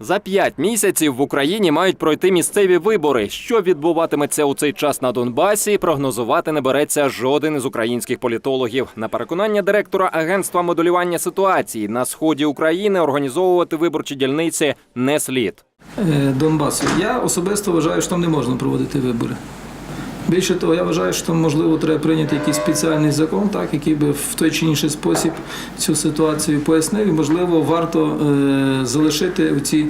За п'ять місяців в Україні мають пройти місцеві вибори. Що відбуватиметься у цей час на Донбасі, прогнозувати не береться жоден із українських політологів. На переконання директора агентства моделювання ситуації на сході України організовувати виборчі дільниці не слід. Е, Донбасу. Я особисто вважаю, що там не можна проводити вибори. Більше того, я вважаю, що можливо треба прийняти якийсь спеціальний закон, так, який би в той чи інший спосіб цю ситуацію пояснив. І можливо, варто е, залишити ці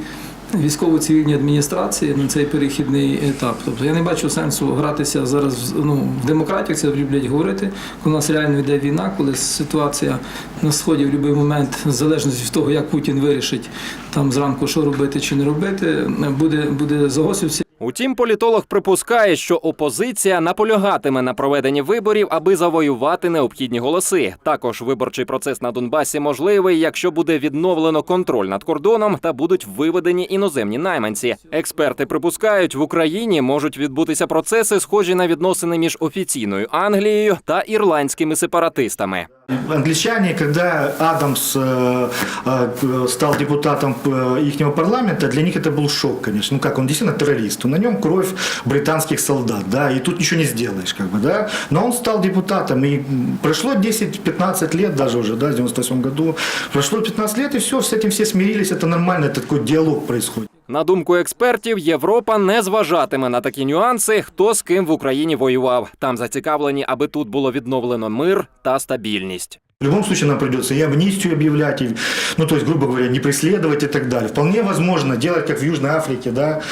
військово-цивільні адміністрації на цей перехідний етап. Тобто я не бачу сенсу гратися зараз в- ну, в демократію, це люблять говорити. Коли у нас реально йде війна, коли ситуація на сході в будь-який момент, в залежності від того, як Путін вирішить там зранку, що робити чи не робити, буде, буде загострюватися. Утім, політолог припускає, що опозиція наполягатиме на проведенні виборів, аби завоювати необхідні голоси. Також виборчий процес на Донбасі можливий, якщо буде відновлено контроль над кордоном та будуть виведені іноземні найманці. Експерти припускають, в Україні можуть відбутися процеси, схожі на відносини між офіційною Англією та ірландськими сепаратистами. Англичане, когда Адамс э, э, стал депутатом э, ихнего парламента, для них это был шок, конечно. Ну как, он действительно террорист. На нем кровь британских солдат, да, и тут ничего не сделаешь, как бы, да. Но он стал депутатом, и м, прошло 10-15 лет даже уже, да, в 98 году. Прошло 15 лет, и все, с этим все смирились, это нормально, это такой диалог происходит. На думку експертів, Європа не зважатиме на такі нюанси, хто з ким в Україні воював. Там зацікавлені, аби тут було відновлено мир та стабільність. В любом случае нам придется и амнистию объявлять, и, ну, то есть, грубо говоря, не преследовать и так далее. Вполне возможно делать, как в Южной Африке, да,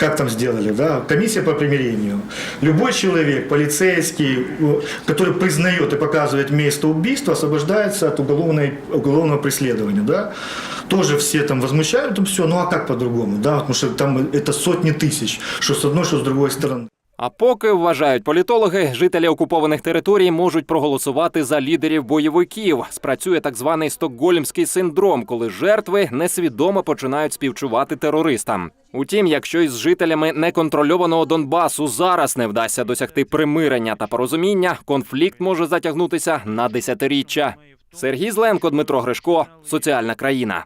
как там сделали, да, комиссия по примирению. Любой человек, полицейский, э, который признает и показывает место убийства, освобождается от уголовной, уголовного преследования, да. Тоже все там возмущают, все, ну а как по-другому, да, потому что там это сотни тысяч, что с одной, что с другой стороны. А поки вважають політологи, жителі окупованих територій можуть проголосувати за лідерів бойовиків. Спрацює так званий стокгольмський синдром, коли жертви несвідомо починають співчувати терористам. Утім, якщо із жителями неконтрольованого Донбасу зараз не вдасться досягти примирення та порозуміння, конфлікт може затягнутися на десятиріччя. Сергій Зленко, Дмитро Гришко, соціальна країна.